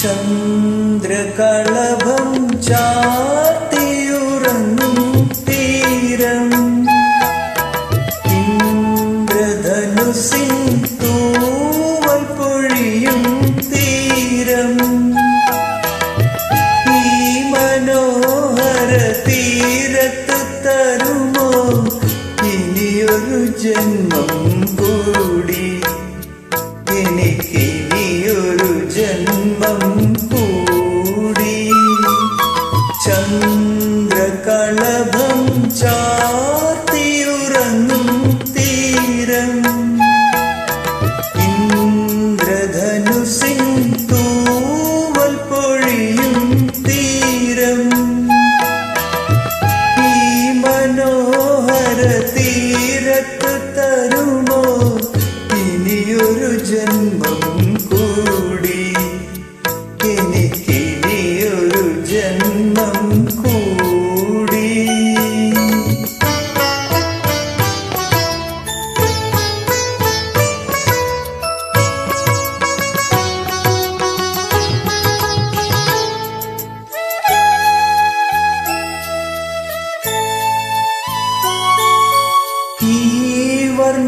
ചന്ദ്രകളഭം ചാത്തിയുറങ്ങും തീരം. ഇന്ദ്രധനുസിൻ തൂവൽ പൊഴിയും തീരം. ഈ മനോഹര തീരത്ത് തരുമോ? ഇനിയൊരു ജന്മം കൂടി എനിക്ക്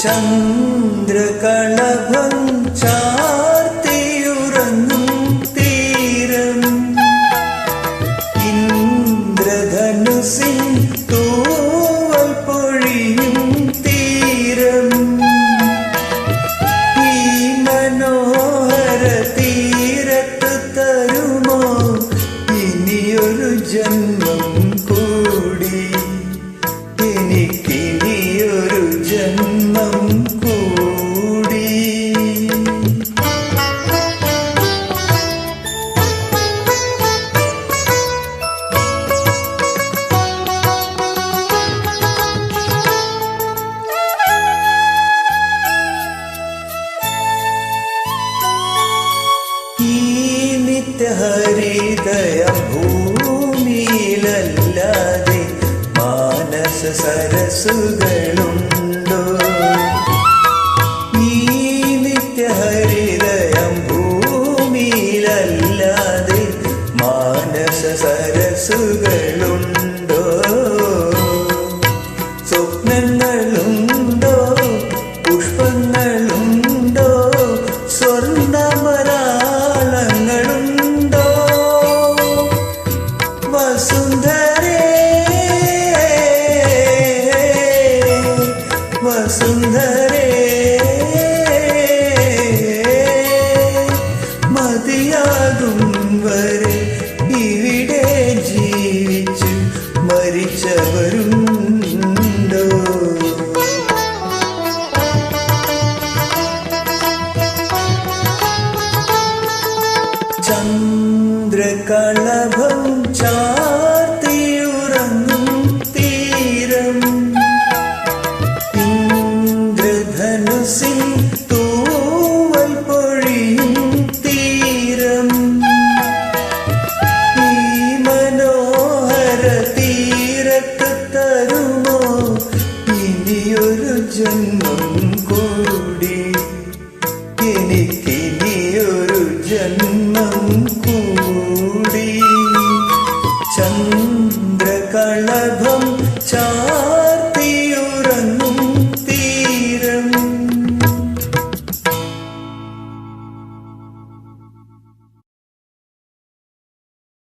चन्द्रकलभ നിത്യഹരിതയ ഭൂമിയിലല്ലാതെ മാനസ സരസുകളുണ്ടോ? ഈ സരസുകളുണ്ടോ ജീവിച്ചു മരിച്ചവരുണ്ടോ? ചന്ദ്രകളഭം ചാർത്തിയുറങ്ങും എനിക്കിനിയൊരു